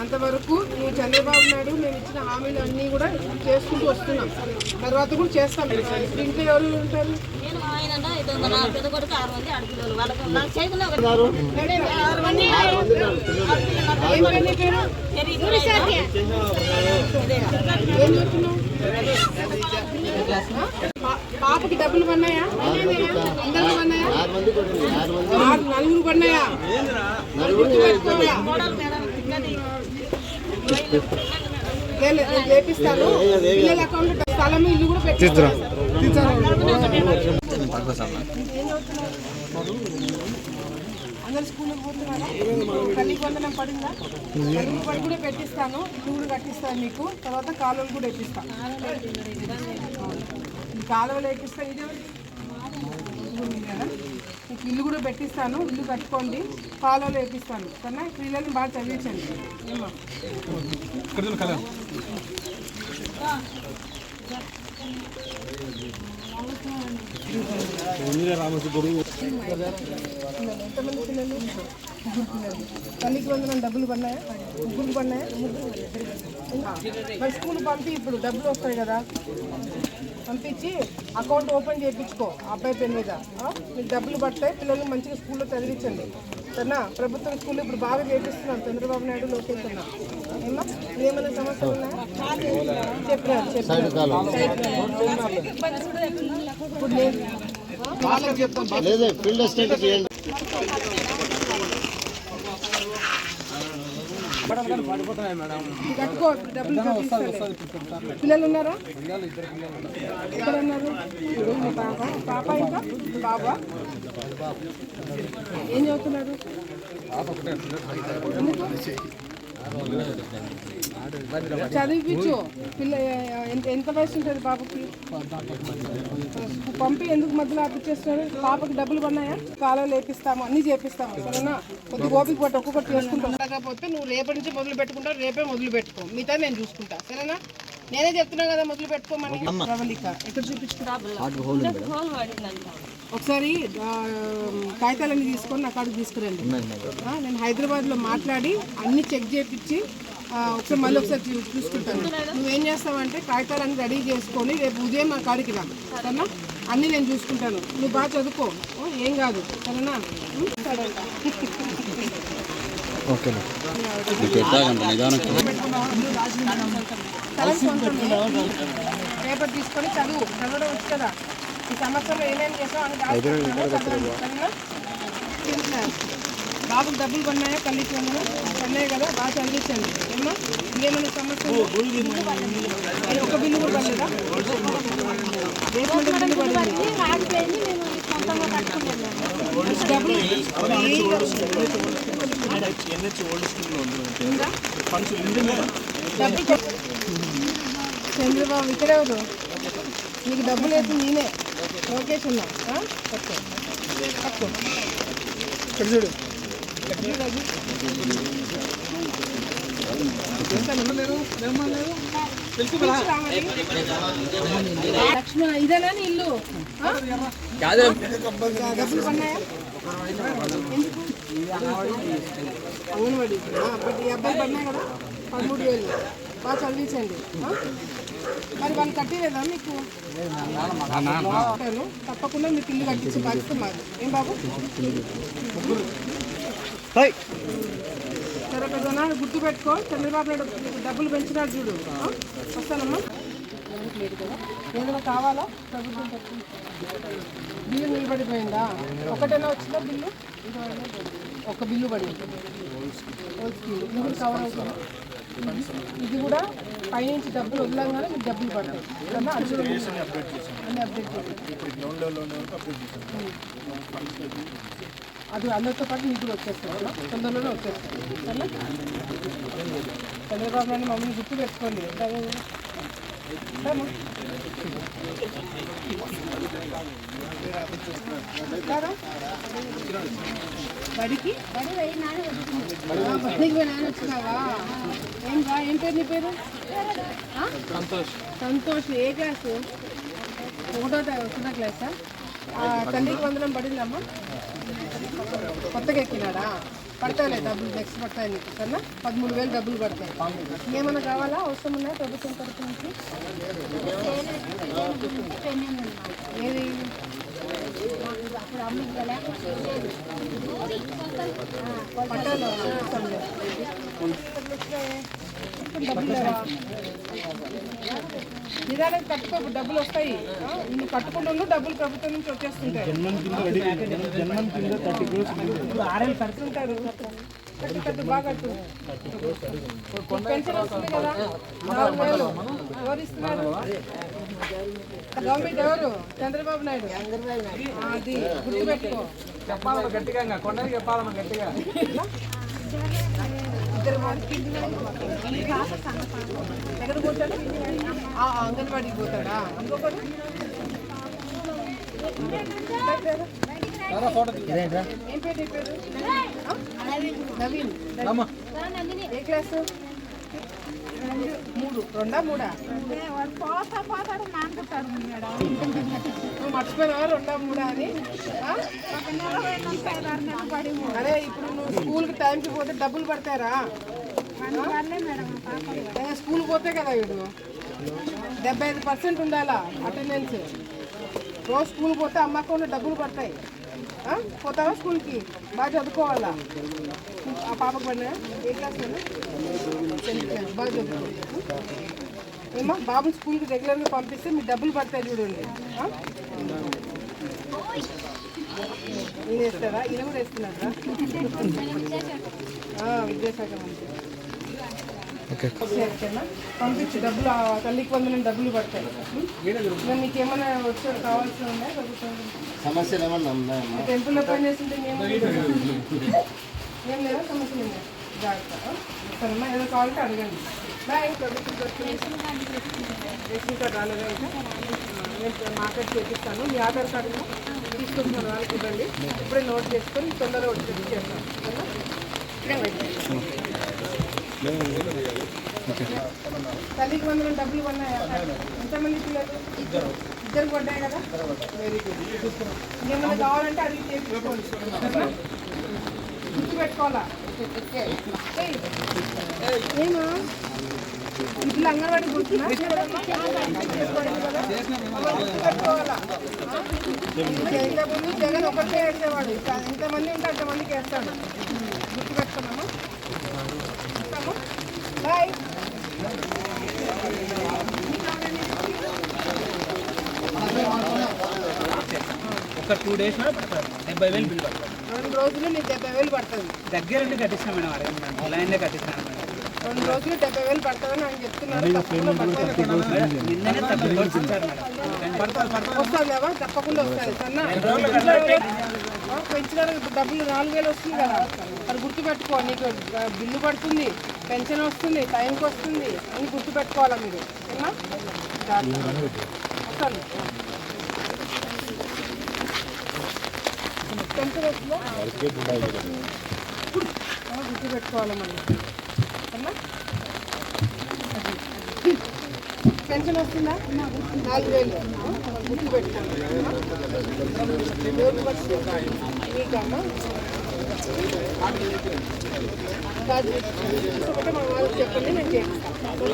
అంతవరకు ఈ చంద్రబాబు నాయుడు మేము ఇచ్చిన హామీలు అన్నీ కూడా చేసుకుంటూ వస్తున్నాం. తర్వాత కూడా చేస్తాం. ఇంట్లో ఎవరు ఉంటారు? ఏం చెప్తున్నావు పాపకి డబ్బులు పన్నాయా? ఆరు నలుగురు పన్నాయా? గుర్తుపెట్టుకోవాలా? లేదు, నేను చేపిస్తాను పిల్లల అకౌంట్ స్థలం ఇల్లు కూడా పెట్టిస్తాను అందరు స్కూల్కి పోతున్నారా తల్లికి వందనం పడిందా తల్లికి పడి కూడా పెట్టిస్తాను ఇల్లు కూడా కట్టిస్తాను మీకు తర్వాత కాలువలు కూడా ఎక్కిస్తాను కాలువలు ఎక్కిస్తా ఇదే మీకు ఇల్లు కూడా పెట్టిస్తాను ఇల్లు కట్టుకోండి కాలువలు ఎక్కిస్తాను కన్నా పిల్లల్ని బాగా చదివించండి. ఏమా పిల్లలు ఎంతమంది పిల్లలు ముగ్గురు పిల్లలు? తల్లికి వందనం డబ్బులు పడినాయా ముగ్గురు పడినాయా మరి స్కూల్ పంపి ఇప్పుడు డబ్బులు వస్తాయి కదా. పంపించి అకౌంట్ ఓపెన్ చేయించుకో అబ్బాయి పేరు మీద? మీకు డబ్బులు పడతాయి పిల్లల్ని మంచిగా స్కూల్లో చదివించండి. సరేనా? ప్రభుత్వం స్కూల్ ఇప్పుడు బాగా చేపిస్తున్నాం చంద్రబాబు నాయుడు లోకేష్ అన్న. ఏమా ఏమైనా సమస్యలు ఉన్నాయా? చెప్పినారు చెప్పినారు ఇప్పుడు లేదు లేదే ఫీల్డ్ అసిస్టెంట్ చేయండి ఇది కట్టుకో డబ్బులు. పిల్లలు ఉన్నారా ఎక్కడ ఉన్నారు పాప పాప ఇంకా బాబా? ఏం చదువుతున్నారు? చదివించు పిల్ల ఎంత ఎంత వయసు ఉంటుంది పాపకి? పంపి ఎందుకు మధ్యలో ఆపిచ్చేస్తున్నారు? పాపకి డబ్బులు పడినాయా? కాలువలు వేపిస్తాము అన్ని చేపిస్తాము సరేనా? కొద్ది ఓపిక పట్టు ఒక్కొక్కటి చేసుకుంటాం. లేకపోతే నువ్వు రేపటి నుంచి మొదలు పెట్టుకుంటావు రేపే మొదలు పెట్టుకో. మిగతా నేను చూసుకుంటా సరేనా? నేనే చెప్తున్నా కదా మొదలు పెట్టుకోమని. ఎక్కడ చూపించుకుంటా ఒకసారి కాగితాలన్నీ తీసుకొని నా కాడికి తీసుకురండి. నేను హైదరాబాద్లో మాట్లాడి అన్ని చెక్ చేపించి ఆ, ఒకసారి మళ్ళీ ఒకసారి చూ- చూసుకుంటాను. నువ్వేం చేస్తావంటే కాగితాలన్నీ రెడీ చేసుకొని రేపు ఉదయం నా కాడికి రా. సరేనా? అన్నీ నేను చూసుకుంటాను. నువ్వు బాగా చదువుకో. ఓ, ఏం కాదు. సరేనా? సొంతమే. పేపర్ తీసుకొని చదువు. చదవడం వచ్చు కదా. ఈ సంవత్సరం ఏమేమి చేసావు అని. బాబుకి డబ్బులు కొన్నాయా? కళ్ళకి కొన్నాయా? కొన్నాయి కదా బాగా చదివించండి. ఏమా ఇంకేమైనా సమస్యలు? అది ఒక బిల్లు కూడా పడలేదా? చంద్రబాబు ఇక్కడ ఎవరు నీకు డబ్బులు వేసి నేనే. లోకేష్ ఉన్నా? పట్టుకో. పట్టుకో. తెలుసురా మరి? లక్ష్మణ ఇదేనా నీ ఇల్లు? డబ్బులు పన్నాయా ఆ, బట్ ఈ అబ్బాయి పడినాయి కదా పదమూడు వేలు బాగా చదివించండి? మరి వాళ్ళు కట్టలేదా మీకు. తప్పకుండా మీకు ఇల్లు కట్టించి బాధ్యత మాది. ఏం బాబు? సరే పెద్దనా గుర్తుపెట్టుకో చంద్రబాబు నాయుడు డబ్బులు పెంచినాడు చూడు? వస్తానమ్మా. లేదు కదా ఏదైనా కావాలా? ప్రభుత్వం బిల్లు నిలబడిపోయిందా? ఒకటైనా వచ్చిందా బిల్లు? ఒక బిల్లు పడింది. హోల్ స్కీమ్ కవర్ అవుతుంది? ఇది కూడా పైనుంచి డబ్బులు వదలంగానే మీకు డబ్బులు పడతాయి. అన్ని అప్డేట్ అది అందరితో పాటు మీకు కూడా వచ్చేస్తుంది. కదా? తొందరలోనే వచ్చేస్తుంది. సరేనా? చంద్రబాబు నాయుడు మమ్మల్ని గుర్తు పెట్టుకోండి? సరే? బడికి? ఏం రా ఏం పేరు నీ పేరు? ఆ? సంతోష్. ఏ క్లాసు? ఒకటో ఒకటో క్లాసా? ఆ, తల్లికి వందనం పడిందమ్మా. కొత్తగా ఎక్కినాడా పడతాయిలే డబ్బులు నెక్స్ట్ పడతాయి నీకు సరేనా? పదమూడు వేలు డబ్బులు పడతాయి. ఏమైనా కావాలా? అవసరం ఉన్నాయా? ప్రభుత్వం తరపు నుంచి? ఏది? లేవా? నిదానం కట్టుకో డబ్బులు వస్తాయి నువ్వు కట్టుకుంటూ డబ్బులు ప్రభుత్వం నుంచి వచ్చేస్తుంటాయి ఆరేళ్ళు కడుతుంటారు కట్టు కట్టు బాగా కట్టు. పెన్షన్ వస్తుంది కదా నాలుగు వేలు. ఎవరు ఇస్తున్నారు? గవర్నమెంట్ ఎవరు? చంద్రబాబు నాయుడు. అది గుర్తుపెట్టుకో చెప్పాలమ్మ గట్టిగా కొండకి చెప్పాలమ్మ గట్టిగా. ఎక్కడ పోతాడు అంగన్వాడికి పోతాడా? ఆ? నవీన్ ఏ క్లాస్? మూడు. రెండా మూడా? నువ్వు మర్చిపోయినావా? రెండా మూడా అని? ఆ? అరే ఇప్పుడు నువ్వు స్కూల్కి టైంకి పోతే డబ్బులు పడతారా స్కూల్ పోతే కదా వీడు? డెబ్బై ఐదు పర్సెంట్ ఉండాలా అటెండెన్స్? రోజు స్కూల్ పోతే అమ్మ అకౌంట్లో డబ్బులు పడతాయి? పోతావా స్కూల్కి? బాగా చదువుకోవాలా? ఆ పాపకు పడినా? ఏ క్లాస్ బాగా చదువుకో ఏమా బాబు స్కూల్కి రెగ్యులర్గా పంపిస్తే మీ డబ్బులు పడతాయి చూడండి. ఈయన వేస్తారా ఈయన కూడా వేస్తున్నారా విద్యాశాఖ మంత్రి. పంపించు డబ్బులు తల్లికి వందల డబ్బులు పడతాయి? ఇంకా నీకేమైనా వచ్చే కావాల్సిన ఉన్నాయా? సమస్యలు ఏమన్నా ఉన్నాయమ్మా టెంపుల్లో పని చేస్తుంటే ఏం లేదా? సమస్య ఉందా జాగ్రత్త? సరేమ్మా ఏదో కావాలంటే అడగండి. రేషన్ కార్డు రాలేదా ఇంకా? నేను మార్కెట్ చేపిస్తాను. మీ ఆధార్ కార్డు తీసుకొచ్చిన వాళ్ళకి ఇవ్వండి. ఇప్పుడే నోట్ చేసుకొని తొందరగా వచ్చి చేస్తాను సరేనా? ఇక్కడే వెయిట్ చేయండి. తల్లికి వందల డబ్బులు పడినాయా ఎంతమంది పిల్లలు? ఇద్దరు. ఇద్దరు పడ్డాయి కదా? వెరీ గుడ్ ఇంకేమైనా కావాలంటే చేయించుకోండి గుర్తుపెట్టుకోవాలా ఏమా? ఇట్లా అంగన్వాడి గుర్తున్నా జగన్ ఒకటే వేసేవాడు. ఇంకా ఎంతమంది ఉంటే అంతమందికి వేస్తాడు. టూ డేస్లో పడతారు. డెబ్బై వేలు బిల్ పడతారు. రెండు రోజులు నీకు డెబ్బై వేలు పడుతుంది. దగ్గరుండి కట్టిస్తాం మేడం అడగండి మేడం లైన్లో కట్టిస్తాను మేడం రెండు రోజులు డెబ్బై వేలు పడుతుందని ఆయన చెప్తున్నారు. తప్పకుండా పడుతుంది నిన్ననే వస్తుందేవా వస్తుంది సన్నా పెంచడానికి డబ్బులు నాలుగు వేలు వస్తుంది కదా. అది గుర్తుపెట్టుకో నీకు బిల్లు పడుతుంది పెన్షన్ వస్తుంది టైంకి వస్తుంది అని గుర్తుపెట్టుకోవాలా మీరు? సరేనా? జాగ్రత్త. వస్తాను పెన్షన్ వస్తుందా ఆ, గుర్తుపెట్టుకోవాలి మనం పెన్షన్ వస్తుందా? నాలుగు వేలు గుర్తు మీకమ్మా చెప్పండి నేను చేస్తాను